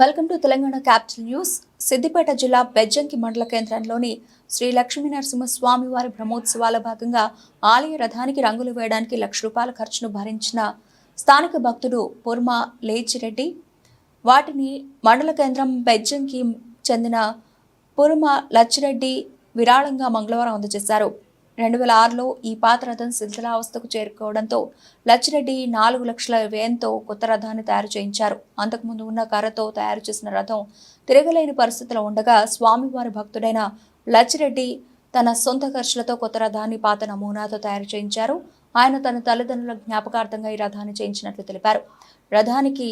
Welcome to Telangana capital news. Siddipet జిల్లా బెజ్జంకి మండల కేంద్రంలోని శ్రీ లక్ష్మీ నరసింహస్వామి వారి బ్రహ్మోత్సవాల భాగంగా ఆలయ రథానికి రంగులు వేయడానికి లక్ష రూపాయల ఖర్చును భరించిన స్థానిక భక్తుడు పుర్మ లేచిరెడ్డి వాటిని మండల కేంద్రం బెజ్జంకి చెందిన పురుమ లచ్చిరెడ్డి విరాళంగా మంగళవారం అందజేశారు. రెండు వేల ఆరులో ఈ పాత రథం శిథిలావస్థకు చేరుకోవడంతో లచ్చిరెడ్డి నాలుగు లక్షల వ్యయంతో కొత్త రథాన్ని తయారు చేయించారు. అంతకుముందు ఉన్న కర్రతో తయారు చేసిన రథం తిరగలేని పరిస్థితిలో ఉండగా స్వామివారి భక్తుడైన లచ్చిరెడ్డి తన సొంత ఖర్చులతో కొత్త రథాన్ని పాత నమూనాతో తయారు చేయించారు. ఆయన తన తల్లిదండ్రుల జ్ఞాపకార్థంగా ఈ రథాన్ని చేయించినట్లు తెలిపారు. రథానికి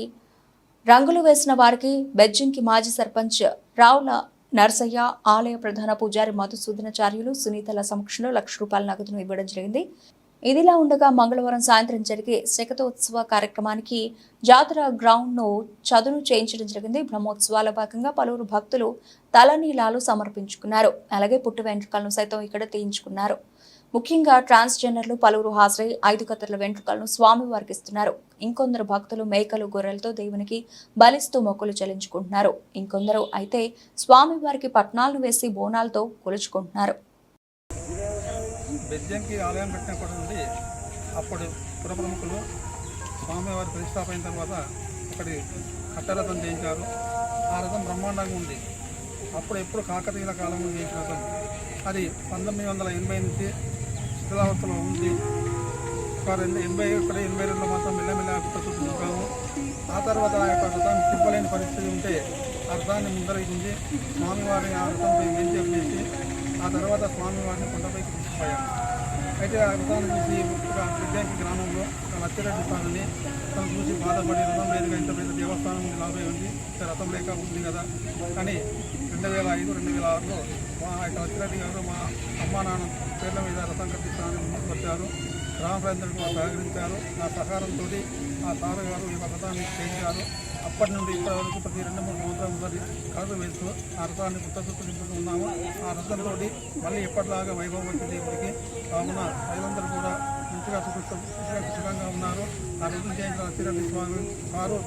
రంగులు వేసిన వారికి బెజ్జింకి మాజీ సర్పంచ్ రావుల నర్సయ్య ఆలయ ప్రధాన పూజారి మధుసూదనాచార్యులు సునీతల సమక్షంలో లక్ష రూపాయల నగదును ఇవ్వడం జరిగింది. ఇదిలా ఉండగా మంగళవారం సాయంత్రం జరిగే శకతోత్సవ కార్యక్రమానికి జాతర గ్రౌండ్ను చదును చేయించడం జరిగింది. బ్రహ్మోత్సవాల భాగంగా పలువురు భక్తులు తలనీలాలు సమర్పించుకున్నారు. అలాగే పుట్టు వెంట్రుకలను సైతం ఇక్కడ తీయించుకున్నారు. ముఖ్యంగా ట్రాన్స్జెండర్లు పలువురు హాజరై ఐదు కత్తెరల వెంట్రుకలను స్వామివారికి ఇస్తున్నారు ఇంకొందరు భక్తులు మేకలు గొర్రెలతో దేవునికి బలిస్తూ మొక్కులు చెల్లించుకుంటున్నారు. ఇంకొందరు అయితే స్వామివారికి పట్నాలను వేసి బోనాలతో కొలుచుకుంటున్నారు. ఆలయం పెట్టినప్పటి నుండి అప్పుడు పురప్రముఖులు స్వామివారి తర్వాత ఒకటి కట్టరథం చేయించారు. ఆ రథం బ్రహ్మాండంగా ఉంది. అప్పుడు ఎప్పుడు కాకతీయుల కాలంలో చేసిన రథం అది పంతొమ్మిది వందల ఎనభై నుంచి శిథిలావస్థలో ఉంది ఒక రెండు ఎనభై ఒకటి ఎనభై రెండులో మాత్రం మెల్లమెల్ల గుర్తుకుంటాము ఆ తర్వాత ఆ యొక్క రథాన్ని తిప్పలేని పరిస్థితి ఉంటే ఆ రథాన్ని ముందరగించి స్వామివారిని ఆ రథంపై వెంచేపు చేసి ఆ తర్వాత స్వామివారిని కొండపైకి తీసుకుపోయాము. అయితే ఆ రథాన్ని చూసి ఒక విద్యాంకి గ్రామంలో ఒక లచ్చిరెడ్డి స్వామిని తను చూసి బాధపడి రథం లేదుగా ఇంత పెద్ద దేవస్థానం ఉంది లాభై ఉంది రథం లేక ఉంది కదా అని రెండు వేల ఐదు రెండు వేల ఆరులో మా యొక్క లచ్చిరెడ్డి గారు మా అమ్మా నాన్న పేర్ల మీద రథం కట్టించడానికి ముందుకు వచ్చారు గ్రామ ప్రజలకు సహకరించారు. నా సహకారంతో ఆ సార్ గారు ఈ యొక్క రథాన్ని చేయించారు. అప్పటి నుండి ఇప్పటి వరకు ప్రతి రెండు మూడు సంవత్సరాల ఒకటి కడుపు వేస్తూ ఆ రథాన్ని పుట్టచుట్టు ఉన్నాము. ఆ రథంతో మళ్ళీ ఎప్పటిలాగా వైభవం వచ్చే దేవుడికి కావున ప్రజలందరూ కూడా మంచిగా సుఖంగా ఉన్నారు. ఆ రథం చేయించిన చిరంజి స్వామి వారు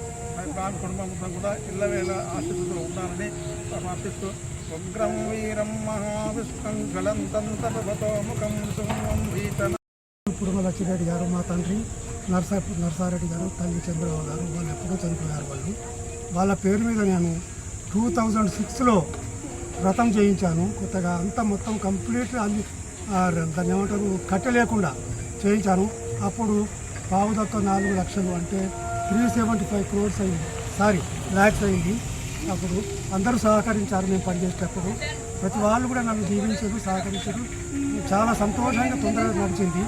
మా ప్రాణ కుటుంబం కూడా ఇళ్ళవేళ ఆశిస్తూ ఉండాలని ప్రార్థిస్తూ ఉగ్రం వీరం మహావిష్ణం గలంతంతర్వతో ముఖం సుమం భీతన కుటుంబ లచ్చిరెడ్డి గారు మా తండ్రి నర్సా నర్సారెడ్డి గారు తల్లి చంద్రబాబు గారు వాళ్ళు ఎప్పుడూ చనిపోయారు వాళ్ళు. వాళ్ళ పేరు మీద నేను టూ థౌజండ్ సిక్స్లో వ్రతం చేయించాను. కొత్తగా అంతా మొత్తం కంప్లీట్ అన్ని దాన్ని ఏమంటారు కట్టె లేకుండా చేయించాను. అప్పుడు పావుదొక్క నాలుగు లక్షలు అంటే త్రీ సెవెంటీ ఫైవ్ క్రోర్స్ అయింది. సారీ ల్యాక్స్ అయింది. అప్పుడు అందరూ సహకరించారు మేము పనిచేసేటప్పుడు ప్రతి వాళ్ళు కూడా నన్ను దీవించారు సహకరించారు. చాలా సంతోషంగా తొందరగా నడిచింది.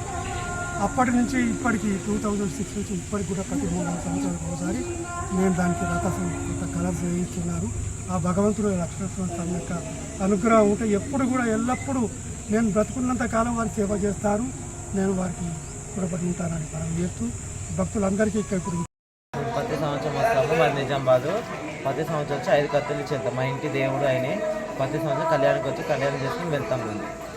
అప్పటి నుంచి ఇప్పటికి టూ థౌజండ్ సిక్స్ నుంచి ఇప్పటికి కూడా ప్రతి మూడు నాలుగు సంవత్సరాలకు ఒకసారి నేను దానికి రథ కొత్త కలర్స్ వేయిస్తున్నారు ఆ భగవంతుడు లక్ష్మణ స్వామి యొక్క అనుగ్రహం ఉంటే ఎప్పుడు కూడా ఎల్లప్పుడూ నేను బ్రతుకున్నంత కాలం వారికి సేవ చేస్తారు. నేను వారికి రుణపడి ఉంటానని మనం చేస్తూ భక్తులందరికీ ఇక్కడ ఇప్పుడు సంవత్సరం నిజామాబాద్. ప్రతి సంవత్సరం వచ్చి ఐదు కత్తులు ఇచ్చేస్తాం మా ఇంటి దేవుడు ఆయన. ప్రతి సంవత్సరం కళ్యాణానికి వచ్చి కళ్యాణం చేసుకుని వెళ్తాం మేము.